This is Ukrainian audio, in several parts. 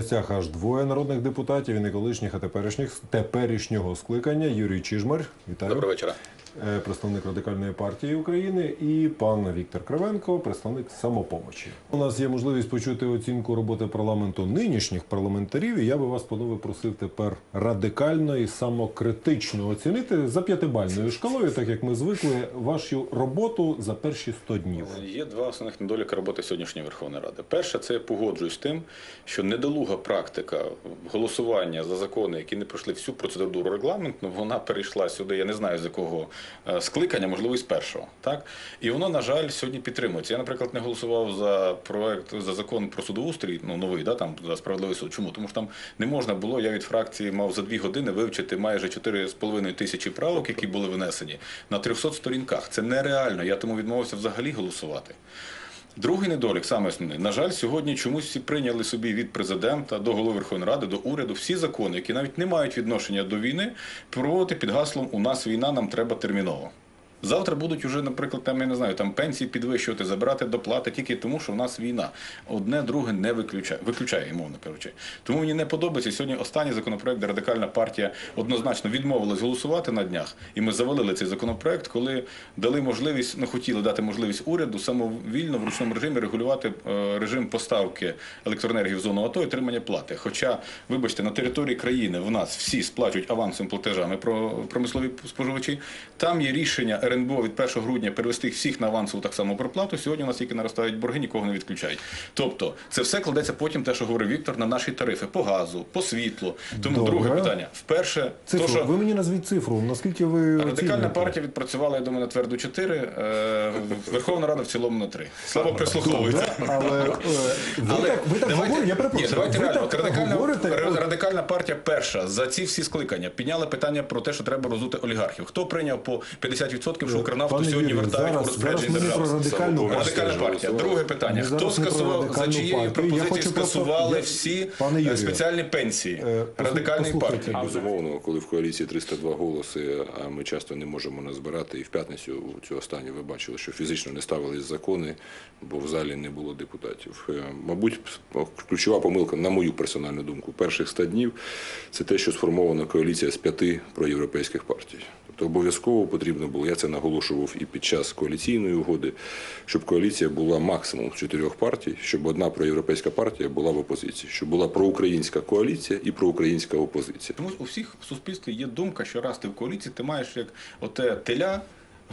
гостях аж двоє народних депутатів і не колишніх, а теперішніх теперішнього скликання. Юрій Чижмар, вітаю. Доброго вечора. Е, представник радикальної партії України, і пан Віктор Кривенко, представник самопомочі. У нас є можливість почути оцінку роботи парламенту нинішніх парламентарів. І я би вас, панове, просив тепер радикально і самокритично оцінити за п'ятибальною шкалою, так як ми звикли, вашу роботу за перші 100 днів. Є два основних недоліки роботи сьогоднішньої Верховної Ради. Перше, це я погоджуюсь з тим, що недолуга практика голосування за закони, які не пройшли всю процедуру регламентну, вона перейшла сюди. Я не знаю з якого скликання, можливо, з першого. Так і воно, на жаль, сьогодні підтримується. Я, наприклад, не голосував за проект за закон про судоустрій, ну новий, да там за справедливий суд. Чому? Тому що там не можна було. Я від фракції мав за дві години вивчити майже 4,5 тисячі правок, які були внесені на 300 сторінках. Це нереально. Я тому відмовився взагалі голосувати. Другий недолік, саме основний. На жаль, сьогодні чомусь всі прийняли собі від президента до голови Верховної Ради, до уряду всі закони, які навіть не мають відношення до війни, проводити під гаслом У нас війна, нам треба терміново. Завтра будуть уже, наприклад, там я не знаю, там пенсії підвищувати, забирати доплати тільки тому, що в нас війна. Одне друге не виключає, виключає, мовно кажучи. Тому мені не подобається сьогодні останній законопроект, де радикальна партія однозначно відмовилась голосувати на днях, і ми завалили цей законопроект, коли дали можливість, ну хотіли дати можливість уряду самовільно в ручному режимі регулювати е, режим поставки електроенергії в зону АТО і отримання плати. Хоча, вибачте, на території країни в нас всі сплачують авансовими платежами про промислові споживачі. Там є рішення РНБО від 1 грудня перевести їх всіх на авансову так само проплату. Сьогодні у нас тільки наростають борги, нікого не відключають. Тобто, це все кладеться потім, те, що говорив Віктор, на наші тарифи по газу, по світлу. Тому Добре. друге питання. Вперше, Цифру. то, що Ви мені назвіть цифру. Наскільки ви Радикальна оцінюєте? партія відпрацювала, я думаю, на тверду 4, е, Верховна Рада в цілому на 3. Слава прислуховується. Але е, ви так, ви так давайте- говорите, я Ні, перепрошую. давайте ви реально. так радикальна, говорите, радикальна партія перша за ці всі скликання підняла питання про те, що треба роздути олігархів. Хто прийняв по 50%, що Укрнафту сьогодні вертають у розпорядження держави? радикальну Радикальна партія. Друге питання. Хто скасував за чиєю. Пропозицією скасували я- всі Пане е, Юрію, спеціальні пенсії е, радикальної партії? Безумовно, коли в коаліції 302 голоси, а ми часто не можемо назбирати. І в п'ятницю цю останню ви бачили, що фізично не ставились закони, бо в залі не було депутатів. Е, Мабуть, ключова помилка, на мою персональну думку, перших 100 днів це те, що сформована коаліція з п'яти проєвропейських партій. Тобто обов'язково потрібно було, я це наголошував і під час коаліційної угоди, щоб коаліція була максимум чотирьох партій, щоб одна проєвропейська партія була в опозиції, щоб була проукраїнська коаліція і проукраїнська опозиція. Тому у всіх в суспільстві є думка, що раз ти в коаліції, ти маєш як оте теля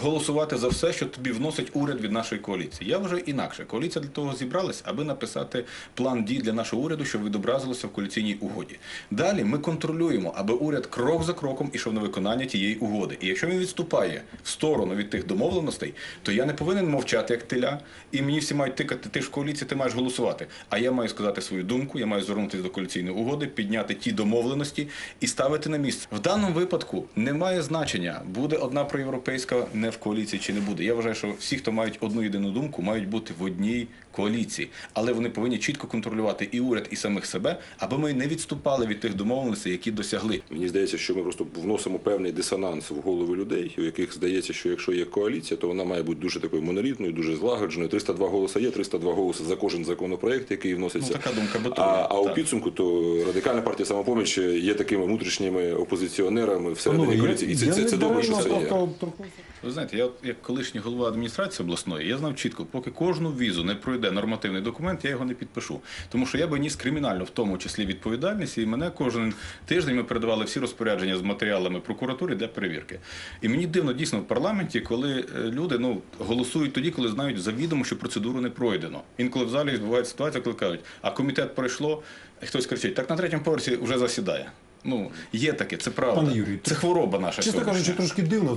голосувати за все, що тобі вносить уряд від нашої коаліції. Я вважаю інакше. Коаліція для того зібралась, аби написати план дій для нашого уряду, щоб відобразилося в коаліційній угоді. Далі ми контролюємо, аби уряд крок за кроком ішов на виконання тієї угоди. І якщо він відступає в сторону від тих домовленостей, то я не повинен мовчати як теля, і мені всі мають тикати, ти ж в коаліції, ти маєш голосувати. А я маю сказати свою думку, я маю звернутися до коаліційної угоди, підняти ті домовленості і ставити на місце. В даному випадку немає значення, буде одна проєвропейська не в коаліції чи не буде. Я вважаю, що всі, хто мають одну єдину думку, мають бути в одній коаліції, але вони повинні чітко контролювати і уряд, і самих себе, аби ми не відступали від тих домовленостей, які досягли. Мені здається, що ми просто вносимо певний дисонанс в голови людей, у яких здається, що якщо є коаліція, то вона має бути дуже такою монолітною, дуже злагодженою. 302 голоси є, 302 голоси за кожен законопроект, який вноситься. Ну, така думка битує, А, а у підсумку, то радикальна партія самопоміч є такими внутрішніми опозиціонерами всередині Панове, коаліції. І це, це, це добре, що це є. Знаєте, я от як колишній голова адміністрації обласної, я знав чітко, поки кожну візу не пройде нормативний документ, я його не підпишу. Тому що я би ніс кримінальну, в тому числі відповідальність, і мене кожен тиждень ми передавали всі розпорядження з матеріалами прокуратури для перевірки. І мені дивно дійсно в парламенті, коли е, люди ну голосують тоді, коли знають завідомо, що процедуру не пройдено. Інколи в залі буває ситуація, коли кажуть, а комітет пройшло, і хтось кричить, так на третьому поверсі вже засідає. Ну є таке, це правда. Пане Юрій, це хвороба наша. Чесно кажучи, трошки дивно.